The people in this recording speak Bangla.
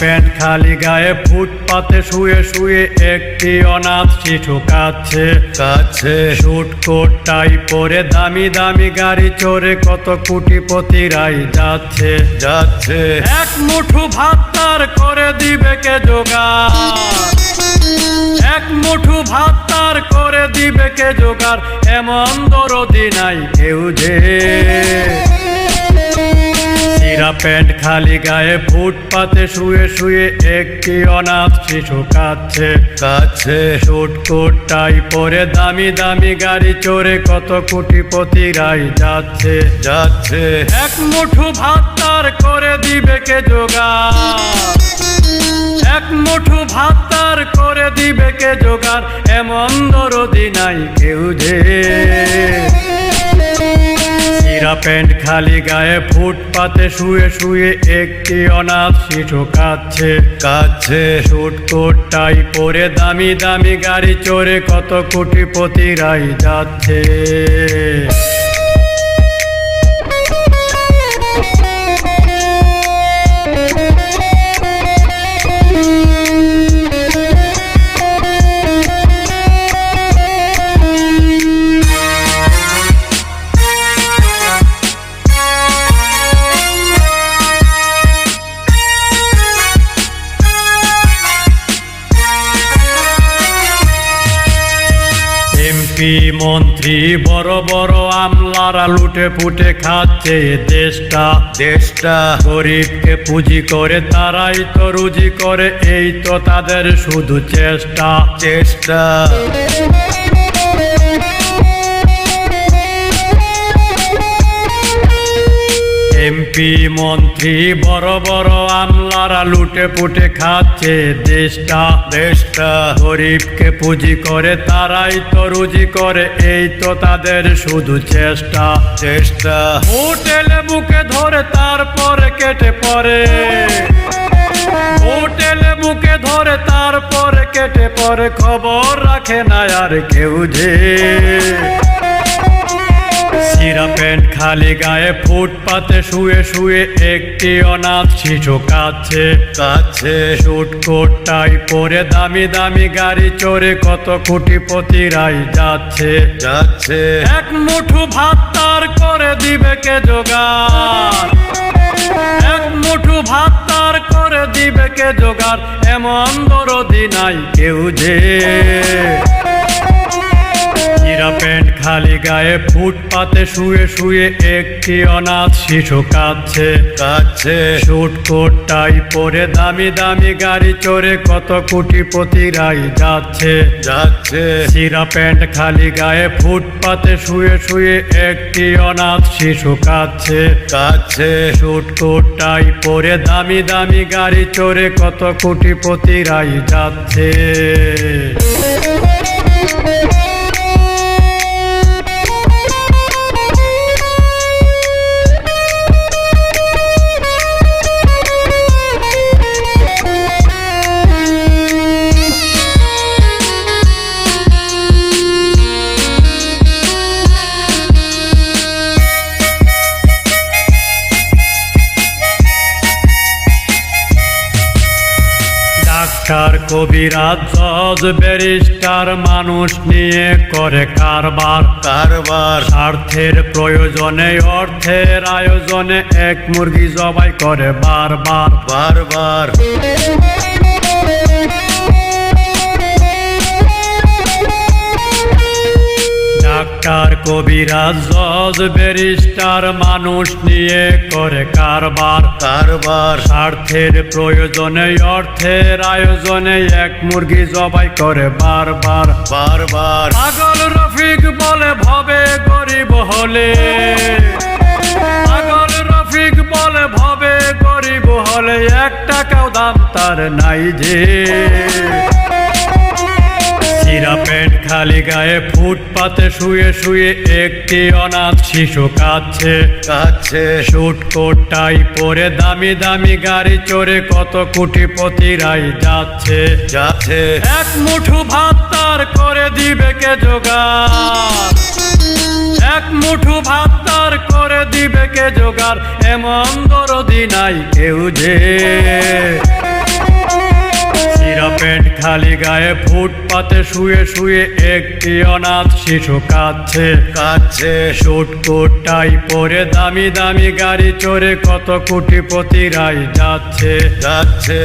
খালি গায়ে ফুটপাতে শুয়ে শুয়ে একটি অনাথ শিশু কাছে কাছে শুট কোট টাই পরে দামি দামি গাড়ি চড়ে কত কোটিপতিরাই যাচ্ছে। যাচ্ছে। এক মুঠো ভাত তার করে দিবে কে জোগাড়? এক মুঠো ভাত তার করে দিবে কে জোগাড়? এমন দরদি নাই কেউ যে। প্যান্ট খালি গায়ে ফুটপাতে শুয়ে শুয়ে একটি অনাথ শিশু কাচ্ছে কাছে শুট কোট টাই পরে দামি দামি গাড়ি চড়ে কত কোটিপতিরাই যাচ্ছে। যাচ্ছে। এক মুঠো ভাত তার করে দিবে কে জোগাড়? এক মুঠো ভাত তার করে দিবে কে জোগাড়? এমন দরদি নাই কেউ যে। সিরা প্যান্ট খালি গায়ে ফুটপাতে শুয়ে শুয়ে একটি অনাথ শিশু কাচ্ছে কাচ্ছে শুট কোট টাই পরে দামি দামি গাড়ি চড়ে কত কোটিপতিরাই যাচ্ছে। এমপি মন্ত্রী বড় বড় আমলারা লুটে পুটে খাচ্ছে দেশটা। দেশটা। গরিবকে পুঁজি করে তারাই তো রুজি করে এই তো তাদের শুধু চেষ্টা। চেষ্টা। এমপি মন্ত্রী, বড় বড় আমলারা লুটে পুটে খাচ্ছে। দেশটা দেশটা গরিবকে পুঁজি করে, তারাই তো রুজি করে। এই তো তাদের শুধু চেষ্টা চেষ্টা। হোটেলে বুকে ধরে, তারপরে কেটে পড়ে। হোটেলে বুকে ধরে, তারপরে কেটে পড়ে। খবর রাখে না আর কেউ যে। সিরা প্যান্ট খালি গায়ে ফুটপাতে শুয়ে শুয়ে একটি অনাথ শিশু কাচ্ছে কাছে শুট কোট টাই পরে দামি দামি গাড়ি চড়ে কত কোটিপতিরাই যাচ্ছে। যাচ্ছে। এক মুঠো ভাত তার করে দিবে কে জোগাড়? এক মুঠো ভাত তার করে দিবে কে জোগাড়? এমন দরদি নাই কেউ যে। চিরা প্যান্ট খালি গায়ে ফুটপাতে শুয়ে শুয়ে একটি অনাথ শিশু কাচ্ছে কাছে শুট কোট টাই পরে দামি দামি গাড়ি চড়ে কত কোটিপতিরাই যাচ্ছে। যাচ্ছে। সিরা প্যান্ট খালি গায়ে ফুটপাতে শুয়ে শুয়ে একটি অনাথ শিশু কাচ্ছে কাছে শুট কোট টাই পরে দামি দামি গাড়ি চড়ে কত কোটিপতিরাই যাচ্ছে। কবিরাজ জজ ব্যারিস্টার মানুষ নিয়ে করে কারবার। কারবার। স্বার্থের প্রয়োজনে অর্থের আয়োজনে এক মুরগি জবাই করে বারবার। বারবার। ডাক্তার কবিরাজ জজ ব্যারিস্টার মানুষ নিয়ে করে কারবার। কারবার। স্বার্থের প্রয়োজনে অর্থের আয়োজনে এক মুরগি জবাই করে বারবার। বারবার। পাগল রফিক বলে ভবে গরিব হলে। পাগল রফিক বলে ভবে গরিব হলে। এক টাকাও দাম তার নাই যে। সিরা প্যান্ট খালি গায়ে ফুটপাতে শুয়ে শুয়ে একটি অনাথ শিশু কাচ্ছে কাছে শুট কোট টাই পরে দামি দামি গাড়ি চড়ে কত কোটিপতিরাই যাচ্ছে। যাচ্ছে। এক মুঠো ভাত তার করে দিবে কে জোগাড়? এক মুঠো ভাত তার করে দিবে কে জোগাড়? এমন দরদি নাই কেউ যে খালি গায়ে ফুটপাতে শুয়ে শুয়ে একটি অনাথ শিশু কাঁদছে। কাঁদছে। শুট কোট টাই পরে দামি দামি গাড়ি চড়ে কত কোটিপতিরাই যাচ্ছে। যাচ্ছে।